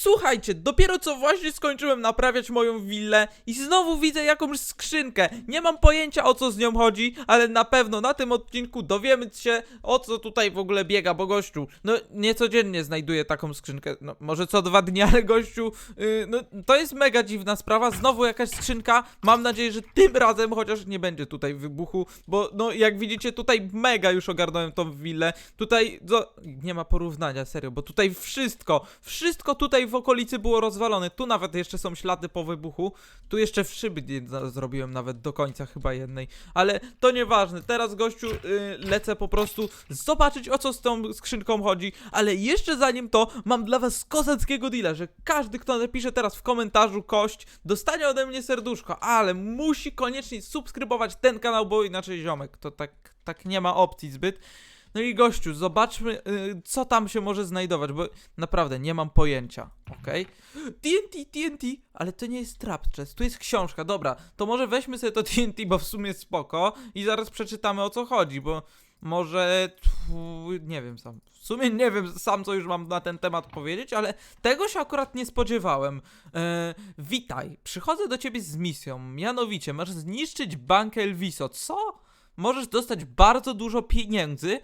Słuchajcie, dopiero co właśnie skończyłem naprawiać moją willę i znowu widzę jakąś skrzynkę. Nie mam pojęcia o co z nią chodzi, ale na pewno na tym odcinku dowiemy się o co tutaj w ogóle biega, bo gościu, no niecodziennie znajduję taką skrzynkę. No może co dwa dni, ale gościu, yy, no to jest mega dziwna sprawa. Znowu jakaś skrzynka. Mam nadzieję, że tym razem chociaż nie będzie tutaj wybuchu, bo no jak widzicie tutaj mega już ogarnąłem tą willę. Tutaj no, nie ma porównania, serio, bo tutaj wszystko, wszystko tutaj w okolicy było rozwalone. Tu nawet jeszcze są ślady po wybuchu. Tu jeszcze w szyby nie zrobiłem nawet do końca chyba jednej. Ale to nieważne. Teraz gościu y, lecę po prostu zobaczyć o co z tą skrzynką chodzi. Ale jeszcze zanim to mam dla was kozackiego deala, że każdy kto napisze teraz w komentarzu kość dostanie ode mnie serduszko, ale musi koniecznie subskrybować ten kanał, bo inaczej ziomek to tak, tak nie ma opcji zbyt. No i gościu, zobaczmy, y, co tam się może znajdować, bo naprawdę nie mam pojęcia, okej? TNT, TNT, ale to nie jest trap tu jest książka, dobra, to może weźmy sobie to TNT, bo w sumie spoko i zaraz przeczytamy o co chodzi, bo może, nie wiem sam, w sumie nie wiem sam co już mam na ten temat powiedzieć, ale tego się akurat nie spodziewałem. E, witaj, przychodzę do ciebie z misją, mianowicie masz zniszczyć bank Elviso, co? Możesz dostać bardzo dużo pieniędzy,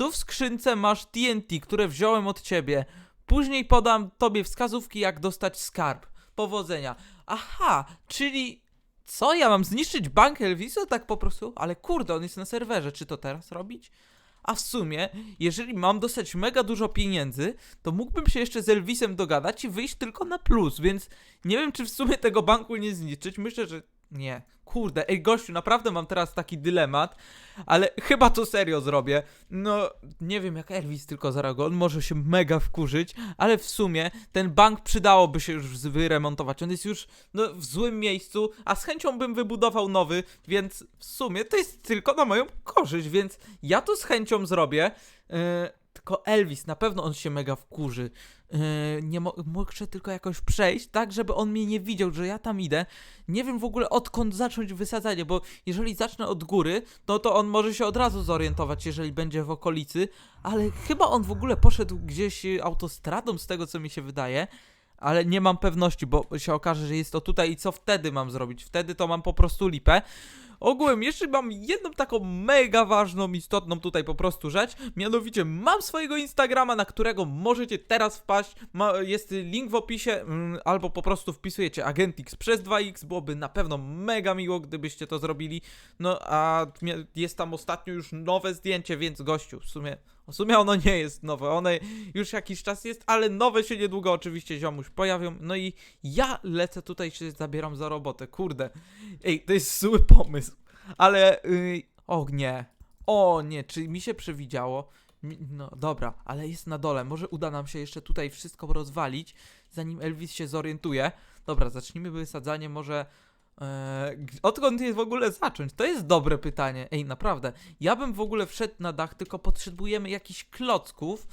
tu w skrzynce masz TNT, które wziąłem od ciebie. Później podam tobie wskazówki, jak dostać skarb. Powodzenia. Aha, czyli. Co? Ja mam zniszczyć bank Elviso tak po prostu? Ale kurde, on jest na serwerze. Czy to teraz robić? A w sumie, jeżeli mam dostać mega dużo pieniędzy, to mógłbym się jeszcze z Elvisem dogadać i wyjść tylko na plus, więc nie wiem, czy w sumie tego banku nie zniszczyć. Myślę, że nie. Kurde, ej gościu, naprawdę mam teraz taki dylemat, ale chyba to serio zrobię. No, nie wiem jak Elvis tylko zareaguje, on może się mega wkurzyć, ale w sumie ten bank przydałoby się już wyremontować. On jest już no, w złym miejscu, a z chęcią bym wybudował nowy, więc w sumie to jest tylko na moją korzyść, więc ja to z chęcią zrobię. Yy, tylko Elvis, na pewno on się mega wkurzy. Yy, nie mo- muszę tylko jakoś przejść, tak, żeby on mnie nie widział, że ja tam idę. Nie wiem w ogóle odkąd zacząć wysadzanie, bo jeżeli zacznę od góry, no to on może się od razu zorientować, jeżeli będzie w okolicy, ale chyba on w ogóle poszedł gdzieś y, autostradą, z tego co mi się wydaje. Ale nie mam pewności, bo się okaże, że jest to tutaj i co wtedy mam zrobić? Wtedy to mam po prostu lipę. Ogółem jeszcze mam jedną taką mega ważną, istotną tutaj po prostu rzecz, mianowicie mam swojego Instagrama, na którego możecie teraz wpaść, Ma, jest link w opisie, mm, albo po prostu wpisujecie Agentix przez 2x, byłoby na pewno mega miło, gdybyście to zrobili, no a jest tam ostatnio już nowe zdjęcie, więc gościu, w sumie, w sumie ono nie jest nowe, one już jakiś czas jest, ale nowe się niedługo oczywiście ziomuś pojawią, no i ja lecę tutaj się zabieram za robotę, kurde, ej, to jest zły pomysł, ale, yy, o nie, o nie, czy mi się przewidziało, no dobra, ale jest na dole, może uda nam się jeszcze tutaj wszystko rozwalić, zanim Elvis się zorientuje, dobra, zacznijmy wysadzanie może... Eee, odkąd je w ogóle zacząć? To jest dobre pytanie. Ej, naprawdę. Ja bym w ogóle wszedł na dach, tylko potrzebujemy jakichś klocków.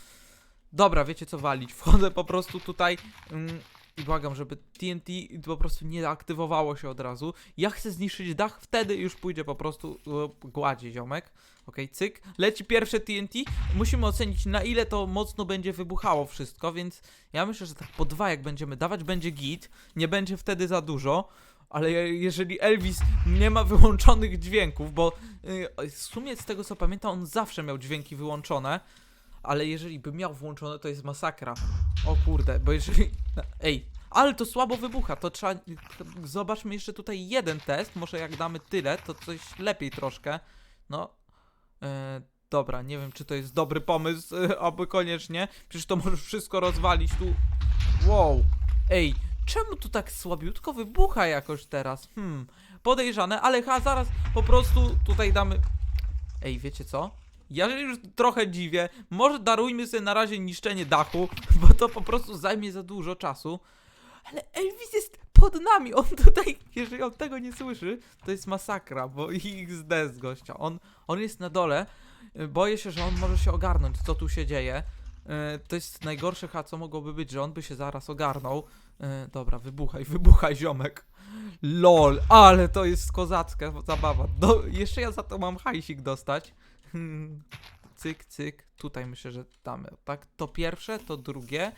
Dobra, wiecie co walić. Wchodzę po prostu tutaj mm, i błagam, żeby TNT po prostu nie aktywowało się od razu. Ja chcę zniszczyć dach, wtedy już pójdzie po prostu e, gładzi ziomek. Okej, cyk. Leci pierwsze TNT. Musimy ocenić na ile to mocno będzie wybuchało wszystko, więc ja myślę, że tak po dwa jak będziemy dawać, będzie git. Nie będzie wtedy za dużo. Ale je- jeżeli Elvis nie ma wyłączonych dźwięków, bo y, w sumie z tego co pamiętam, on zawsze miał dźwięki wyłączone, ale jeżeli by miał włączone, to jest masakra. O kurde, bo jeżeli. Ej, ale to słabo wybucha, to trzeba. Zobaczmy jeszcze tutaj jeden test. Może jak damy tyle, to coś lepiej troszkę. No. E, dobra, nie wiem, czy to jest dobry pomysł, aby koniecznie. Przecież to możesz wszystko rozwalić tu. Wow. Ej, czemu tu tak słabiutko wybucha jakoś teraz? Hmm, podejrzane, ale ha, zaraz po prostu tutaj damy... Ej, wiecie co? Ja się już trochę dziwię. Może darujmy sobie na razie niszczenie dachu, bo to po prostu zajmie za dużo czasu. Ale Elvis jest pod nami, on tutaj, jeżeli on tego nie słyszy, to jest masakra, bo XD z gościa. On, on jest na dole, boję się, że on może się ogarnąć, co tu się dzieje. Y, To jest najgorsze, a co mogłoby być, że on by się zaraz ogarnął. E, dobra, wybuchaj, wybuchaj, ziomek. LOL, ale to jest kozacka zabawa. Do, jeszcze ja za to mam hajsik dostać. Cyk, cyk. Tutaj myślę, że damy. Tak, to pierwsze, to drugie.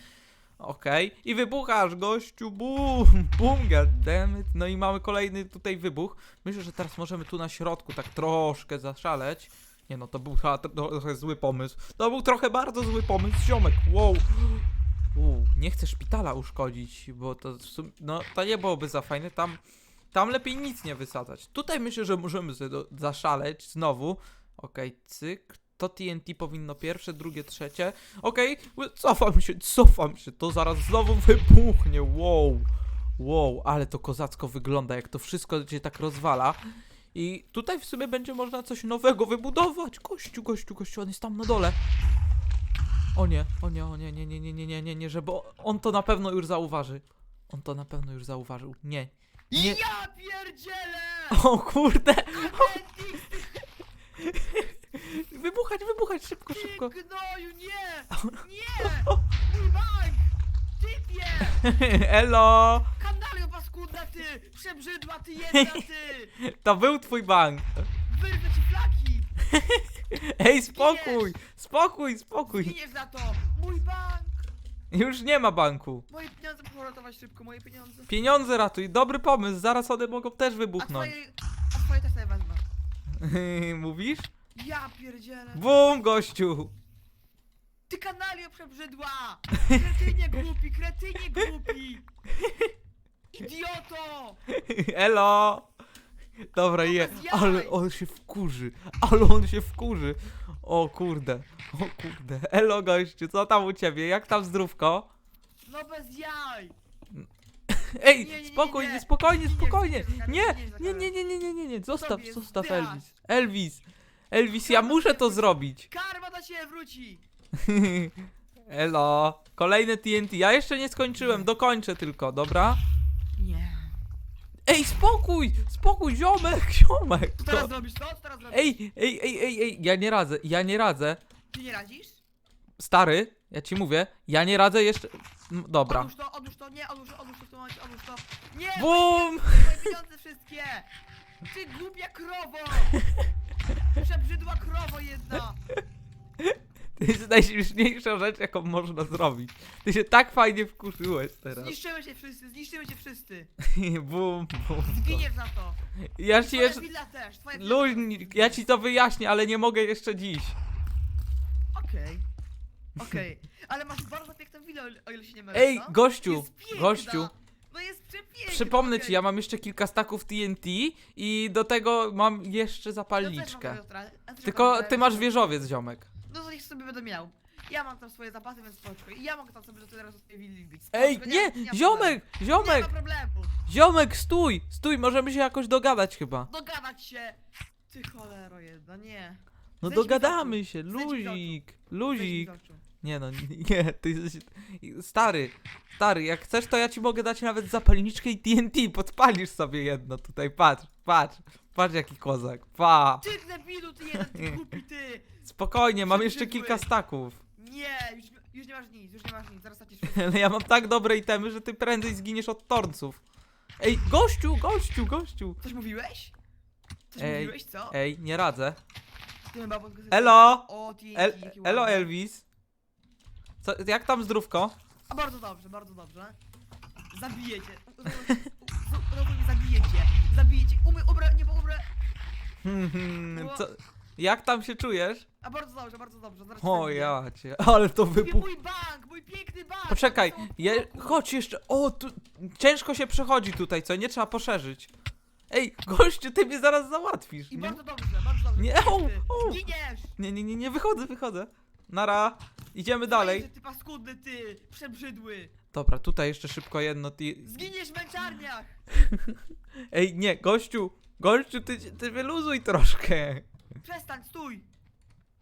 Okej. I wybuchasz, gościu, bum, bum, goddammit. No i mamy kolejny tutaj wybuch. Myślę, że teraz możemy tu na środku tak troszkę zaszaleć. Nie no, to był chyba tro- trochę zły pomysł. To był trochę bardzo zły pomysł, ziomek, wow. U, nie chcę szpitala uszkodzić, bo to w sum... no to nie byłoby za fajne. Tam, tam lepiej nic nie wysadzać. Tutaj myślę, że możemy sobie do, zaszaleć znowu. Okej, cyk. To TNT powinno pierwsze, drugie, trzecie. Okej, okay, cofam się, cofam się. To zaraz znowu wybuchnie. Wow. Wow, ale to kozacko wygląda, jak to wszystko się tak rozwala. I tutaj w sumie będzie można coś nowego wybudować. Gościu, gościu, gościu, on jest tam na dole. O nie, o nie, o nie, nie, nie, nie, nie, nie, nie, nie, żeby on to na pewno już zauważy. On to na pewno już zauważył. Nie. Nie. Ja pierdzielę! O kurde! Wybuchać, wybuchać, szybko, ty szybko. gnoju, nie! Nie! Mój bank! Typie! Elo! Kanalio paskudna ty! Przebrzydła ty jedna ty! To był twój bank. Wyrwę ci flaki! Ej, spokój, spokój, spokój. Zginiesz za to! Mój bank! Już nie ma banku. Moje pieniądze muszę ratować szybko, moje pieniądze. Pieniądze ratuj, dobry pomysł, zaraz one mogą też A wybuchnąć. twoje, Mówisz? Ja pierdzielę! Bum, gościu! Ty kanalio przebrzydła! Kretynie głupi, kretynie głupi! Idioto! Elo! Dobra, je, bez jaj. ale on się wkurzy, ale on się wkurzy. O kurde, o kurde. Elo, gościu, co tam u ciebie? Jak tam zdrówko? No bez jaj! Ej, nie, nie, spokojnie, spokojnie, spokojnie. Nie, nie, nie, nie, nie, nie, nie, nie. Zostaw, zostaw. Elvis. Elvis. Elvis, ja muszę to zrobić. Karma do ciebie wróci! Elo. Kolejne TNT. Ja jeszcze nie skończyłem, dokończę tylko, dobra? Nie. Ej, spokój! Spokój, ziomek, ziomek! To teraz zrobisz to? Co teraz zrobisz? Ej, ej, ej, ej, ej, ja nie radzę, ja nie radzę. Ty nie radzisz? Stary, ja ci mówię, ja nie radzę jeszcze... M, Dobra. Odłóż to, odłóż to, nie, odłóż, odłóż to w tym momencie, odłóż to. Nie! Bum! Moje pieniądze wszystkie! Ty głupia krowo! Przebrzydła krowo jedna! To jest najśmieszniejsza rzecz, jaką można zrobić. Ty się tak fajnie wkurzyłeś teraz. Zniszczymy się wszyscy, zniszczymy się wszyscy! Bum, bum. Zginiesz za to! Ja ci Twoja jeszcze... willa też, twoja willa Luźni, ja ci to wyjaśnię, ale nie mogę jeszcze dziś. Okej. Ale masz bardzo piękną willę, o ile się nie mylę, Ej, co? gościu, Jest piękna. gościu. No jest przepiękna! Przypomnę ci, ja mam jeszcze kilka staków TNT i do tego mam jeszcze zapalniczkę. mam Tylko ty masz wieżowiec, ziomek. No to niech sobie będę miał. Ja mam tam swoje zapasy, więc spoczko. I ja mogę tam sobie do teraz swojej willi bić. Ej, nie, ma ziomek, problemu. Nie ziomek, ma problemu. ziomek, stój, stój, możemy się jakoś dogadać chyba. Dogadać się! Ty cholero jedna, nie. No Zejdź mi z dogadamy oczu. się, Zejdź mi z oczu. luzik, mi luzik. oczu. Nie no, nie, ty jesteś... Stary, stary, jak chcesz to ja ci mogę dać nawet zapalniczkę i TNT, podpalisz sobie jedno tutaj, patrz, patrz, patrz jaki kozak, pa. Ty debilu, ty jeden, ty głupi ty! Spokojnie, mam jeszcze kilka staków. Nie, już, już nie masz nic, już nie masz nic, zaraz wszystko. Ale ja mam tak dobre itemy, że ty prędzej zginiesz od torców. Ej, gościu, gościu, gościu. Coś mówiłeś? Coś Ej, mówiłeś, co? Ej, nie radzę. Ty pod- Elo! O, TNT, El, jaki elo. Elvis. Co, jak tam zdrówko? A bardzo dobrze, bardzo dobrze. Zabiję cię. Zabiję cię. Umy, ubrę, nie, bo ubrę. Hmm, Co, jak tam się czujesz? A bardzo dobrze, bardzo dobrze. Zaraz O ja cię, ale to wybuch... mój bank, mój piękny bank. Poczekaj, Są- je, chodź jeszcze, o, tu, ciężko się przechodzi tutaj, co, nie trzeba poszerzyć. Ej, gościu, ty mnie zaraz załatwisz. I Nie, bardzo dobrze, bardzo dobrze. Nie, au, au. Nie, nie, nie, nie, wychodzę, wychodzę. Nara, idziemy Fajnie, dalej. że Ty paskudny, ty, przebrzydły. Dobra, tutaj jeszcze szybko jedno, ty... Zginiesz w męczarniach. Ej, nie, gościu, gościu, ty, ty wyluzuj troszkę. Przestań, stój.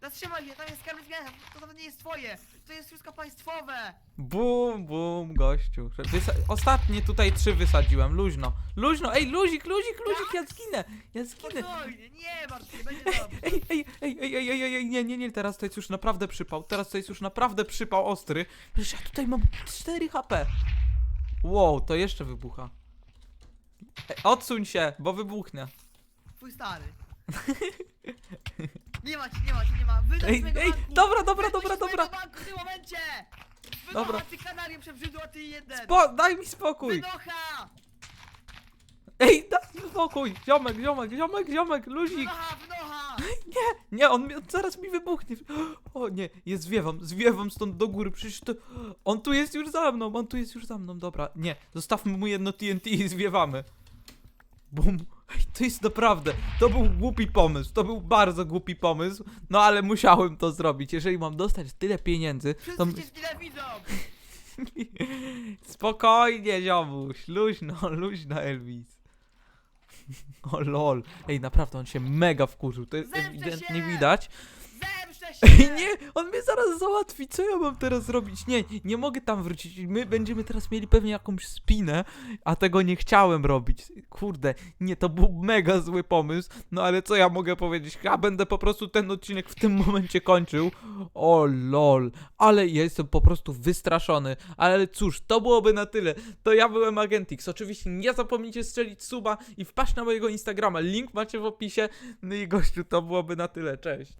Zatrzymaj się, tam jest skarb zmiana, to nawet nie jest twoje. To jest wszystko państwowe. Bum, bum, gościu. Wysa ostatnie tutaj trzy wysadziłem, luźno. Luźno, ej, luzik, luzik, luzik, ja zginę, ja zginę. Spokojnie, nie martw się, będzie dobrze. Ej, ej, ej, ej, ej, ej, ej, ej, nie, nie, nie, teraz to jest już naprawdę przypał, teraz to jest już naprawdę przypał ostry. Przecież ja tutaj mam 4 HP. Wow, to jeszcze wybucha. Ej, odsuń się, bo wybuchnie. Twój stary. Nie ma cię, nie ma cię, nie ma. Wyjdź Ej, z mojego ej, banku. dobra, dobra, Wyjdź dobra, z dobra. mojego banku w tym momencie! Dobra. Wynocha, ty kanarię przebrzydła, ty jeden! Spo, daj mi spokój! Wynocha! Ej, daj mi spokój! Ziomek, ziomek, ziomek, ziomek, luzik! Wynocha, wynocha! Nie, on, mi, on zaraz mi wybuchnie. O nie, jest zwiewam, zwiewam stąd do góry, przecież to... On tu jest już za mną, on tu jest już za mną, dobra. Nie, zostawmy mu jedno TNT i zwiewamy. Bum. Ej, to jest naprawdę, to był głupi pomysł, to był bardzo głupi pomysł, no ale musiałem to zrobić. Jeżeli mam dostać tyle pieniędzy, to... Wszyscy cię znienawidzą! Spokojnie, ziomuś, luźno, luźno, Elvis. O lol. Ej, naprawdę, on się mega wkurzył, to jest Zemszczę ewidentnie się! widać. Ej, nie, on mnie zaraz załatwi, co ja mam teraz zrobić? Nie, nie mogę tam wrócić, my będziemy teraz mieli pewnie jakąś spinę, a tego nie chciałem robić. Kurde, nie, to był mega zły pomysł, no ale co ja mogę powiedzieć? Ja będę po prostu ten odcinek w tym momencie kończył. O lol, ale ja jestem po prostu wystraszony, ale cóż, to byłoby na tyle. To ja byłem Agentix, oczywiście nie zapomnijcie strzelić suba i wpaść na mojego Instagrama, link macie w opisie. No i gościu, to byłoby na tyle, cześć.